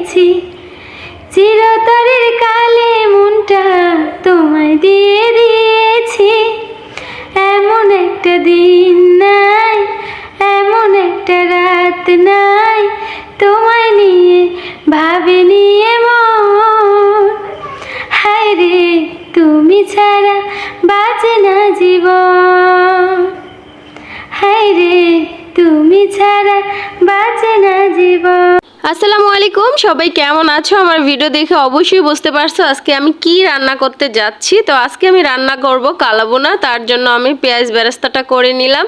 দিয়েছি। চিরতরের কালে মনটা তোমায় দিয়ে দিয়েছি। এমন একটা দিন নাই, এমন একটা রাত নাই, তোমায় নিয়ে ভাবে নিয়ে মন। হায় রে, তুমি ছাড়া বাঁচে না জীবন। হায় রে, তুমি ছাড়া বাঁচে না জীবন। আসসালামু আলাইকুম। সবাই কেমন আছো? আমার ভিডিও দেখে অবশ্যই বুঝতে পারছ আজকে আমি কি রান্না করতে যাচ্ছি। তো আজকে আমি রান্না করব কালাবোনা তার জন্য আমি পেঁয়াজ বেরেস্তাটা করে নিলাম।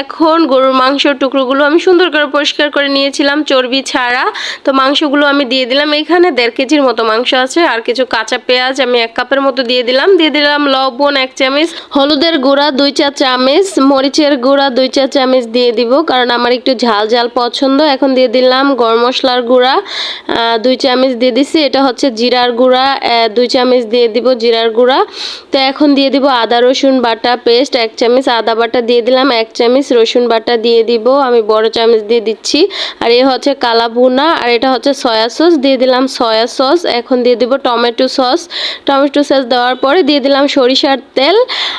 এখন গরুর মাংসর টুকরোগুলো আমি সুন্দর করে পরিষ্কার করে নিয়েছিলাম চর্বি ছাড়া। তো মাংসগুলো আমি দিয়ে দিলাম। এখানে দেড় কেজির মতো মাংস আছে আর কিছু কাঁচা পেঁয়াজ আমি এক কাপের মতো দিয়ে দিলাম। দিয়ে দিলাম লবণ এক চামচ, হলুদের গুঁড়া দুই চা চামচ, মরিচের গুঁড়া দুই চা চামচ দিয়ে দিব। কারণ আমার একটু ঝাল ঝাল পছন্দ। এখন দিয়ে দিলাম গরম মশলার গুঁড়া দুই চামচ দিয়ে দিছি। এটা হচ্ছে জিরার গুঁড়া দুই চামচ দিয়ে দিব জিরার গুঁড়া। তো এখন দিয়ে দিব আদা, রসুন বাটা পেস্ট, এক চামচ আদা বাটা দিয়ে দিলাম, এক চামচ রসুন বাটা দিয়ে দিব। আমি বড় চামচ দিয়ে দিচ্ছি। আর এ হচ্ছে কালা ভুনা, আর এটা হচ্ছে সয়া সস। দিয়ে দিলাম সয়া সস। এখন দিয়ে দিব টমেটো সস। টমেটো সস দেওয়ার পরে দিয়ে দিলাম সরিষার তেল।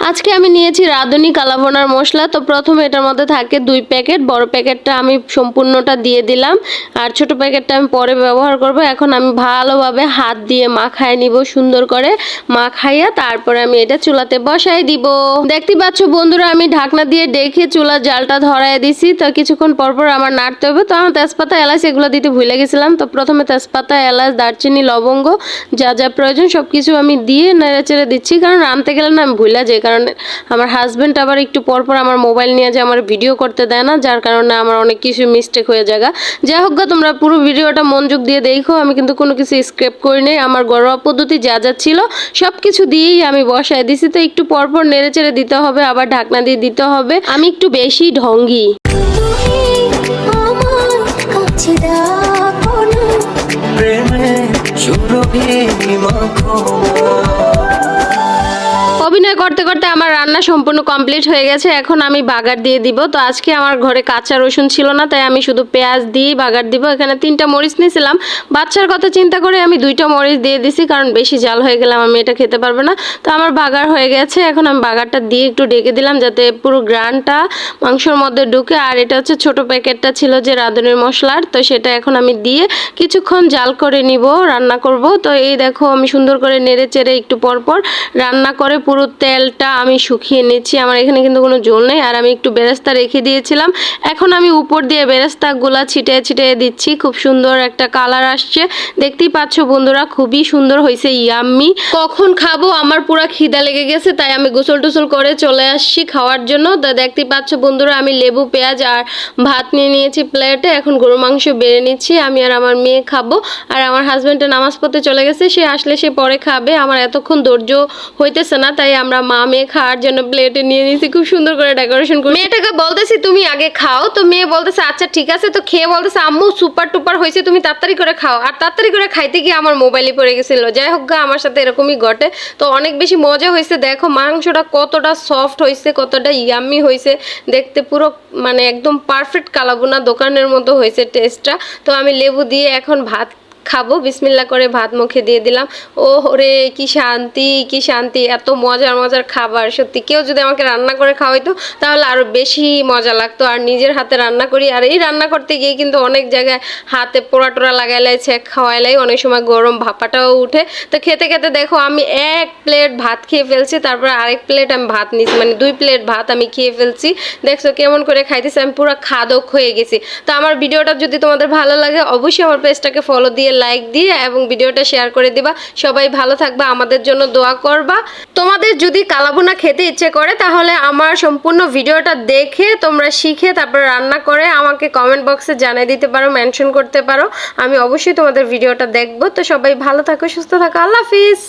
আজকে আমি নিয়েছি রাঁধুনি কালাভোনার মশলা। তো প্রথমে এটার মধ্যে থাকে দুই প্যাকেট। বড় প্যাকেটটা আমি সম্পূর্ণটা দিয়ে দিলাম। আর ছোট প্যাকেটটা আমি পরে ব্যবহার করব। এখন আমি ভালোভাবে হাত দিয়ে মাখায় নিব, সুন্দর করে মাখাইয়া তারপরে আমি এটা চুলাতে বসাই দিব। দেখতে পাচ্ছ বন্ধুরা, আমি ঢাকনা দিয়ে ডেকে চুলার জালটা ধরায় দিছি। তো কিছুক্ষণ পর পর আমার নাড়তে হবে। তো আমার তেজপাতা, এলাচ এগুলো দিতে ভুলে গেছিলাম। তো প্রথমে তেজপাতা, এলাচ, দারচিনি, লবঙ্গ যা যা প্রয়োজন সব কিছু আমি দিয়ে নেড়ে চেড়ে দিচ্ছি। কারণ রানতে গেলে না আমি ভুলে যাই। কারণ আমার হাজব্যান্ড আবার একটু পর পর আমার মোবাইল নিয়ে যে আমার ভিডিও করতে দেয় না, যার কারণে আমার অনেক কিছু মিস্টেক হয়ে যায় যাই হোক তোমরা পুরো ভিডিওটা মনোযোগ দিয়ে দেখো আমি কিন্তু কোনো কিছু স্ক্রেপ করি নাই। আমার ঘরোয়া পদ্ধতি যা যা ছিল সব কিছু দিয়েই আমি বসায় দিছি। তো একটু পর পর নেড়ে চেড়ে দিতে হবে আবার ঢাকনা দিয়ে দিতে হবে। আমি একটু বেশি ঢঙ্গি। প্রেমে সুরভি করতে করতে আমার রান্না সম্পূর্ণ কমপ্লিট হয়ে গেছে। এখন আমি বাগার দিয়ে দিব। তো আজকে আমার ঘরে কাঁচা রসুন ছিল না, তাই আমি শুধু পেঁয়াজ দিয়ে বাগার দিব। এখানে তিনটা মরিচ নিয়েছিলাম। বাচ্চার কথা চিন্তা করে আমি দুইটা মরিচ দিয়ে দিছি, কারণ বেশি জাল হয়ে গেলাম আমি এটা খেতে পারব না। তো আমার বাগার হয়ে গেছে। এখন আমি বাগারটা দিয়ে একটু ডেকে দিলাম যাতে পুরো গ্রানটা মাংসর মধ্যে ঢুকে। আর এটা হচ্ছে ছোট প্যাকেটটা ছিল যে রাঁধুনির মশলার, তো সেটা এখন আমি দিয়ে কিছুক্ষণ জাল করে নিব, রান্না করব। তো এই দেখো, আমি সুন্দর করে নেড়ে চেড়ে একটু পর পর রান্না করে পুরো তেলটা আমি শুকিয়ে নিচ্ছি। আমার এখানে কিন্তু কোনো জল নেই। আর আমি একটু বেরেস্তা রেখে দিয়েছিলাম। এখন আমি উপর দিয়ে বেরেস্তাগুলা ছিটিয়ে ছিটিয়ে দিচ্ছি। খুব সুন্দর একটা কালার আসছে। দেখতেই পাচ্ছ বন্ধুরা, খুবই সুন্দর হয়েছে, ইয়াম্মি। কখন খাব? আমার পুরো খিদা লেগে গেছে, তাই আমি গোসল টোসল করে চলে আসছি খাওয়ার জন্য। তো দেখতেই পাচ্ছ বন্ধুরা, আমি লেবু, পেঁয়াজ আর ভাত নিয়ে নিয়েছি প্লেটে। এখন গরু মাংস বেড়ে নিচ্ছি। আমি আর আমার মেয়ে খাব। আর আমার হাজব্যান্ডের নামাজ পড়তে চলে গেছে। সে আসলে সে পরে খাবে। আমার এতক্ষণ ধৈর্য হইতেছে না, তাই আমরা মা মেয়ে খাওয়ার জন্য প্লেটে নিয়ে নিয়েছি, খুব সুন্দর করে ডেকোরেশন করে মেয়েটাকে বলতেছি, তুমি আগে খাও। তো মেয়ে বলতেছে আচ্ছা ঠিক আছে। তো খেয়ে বলতেছে, আম্মু সুপার টুপার হয়েছে, তুমি তাড়াতাড়ি করে খাও। আর তাড়াতাড়ি করে খাইতে গিয়ে আমার মোবাইলে পড়ে গেছিল। যাই হোক গা, আমার সাথে এরকমই ঘটে। তো অনেক বেশি মজা হয়েছে। দেখো, মাংসটা কতটা সফট হয়েছে, কতটা ইয়াম্মি হয়েছে। দেখতে পুরো মানে একদম পারফেক্ট কালাবোনা দোকানের মতো হয়েছে টেস্টটা তো আমি লেবু দিয়ে এখন ভাত খাব, বিসমিল্লা করে ভাত মুখে দিয়ে দিলাম। ও রে কি শান্তি কি শান্তি, এত মজার মজার খাবার। সত্যি, কেউ যদি আমাকে রান্না করে খাওয়াইতো, তাহলে আরও বেশি মজা লাগতো। আর নিজের হাতে রান্না করি, আর এই রান্না করতে গিয়ে কিন্তু অনেক জায়গায় হাতে পোড়া টোড়া লাগাইলাই ছেক খাওয়াইলাই অনেক সময় গরম ভাপাটাও উঠে। তো খেতে খেতে দেখো, আমি এক প্লেট ভাত খেয়ে ফেলছি, তারপর আরেক প্লেট আমি ভাত নিচ্ছি মানে দুই প্লেট ভাত আমি খেয়ে ফেলছি। দেখছ কেমন করে খাইতেছি, আমি পুরো খাদক হয়ে গেছি। তো আমার ভিডিওটা যদি তোমাদের ভালো লাগে, অবশ্যই আমার পেজটাকে ফলো দিয়ে লাইক দিয়ে এবং ভিডিওটা শেয়ার করে দিবা। সবাই ভালো থাকবা, আমাদের জন্য দোয়া করবা। তোমাদের যদি কালাবোনা খেতে ইচ্ছে করে, তাহলে আমার সম্পূর্ণ ভিডিওটা দেখে তোমরা শিখে তারপর রান্না করে আমাকে কমেন্ট বক্সে জানিয়ে দিতে পারো মেনশন করতে পারো। আমি অবশ্যই তোমাদের ভিডিওটা দেখব। তো সবাই ভালো থাকো, সুস্থ থাকো। আল্লাহ হাফিজ।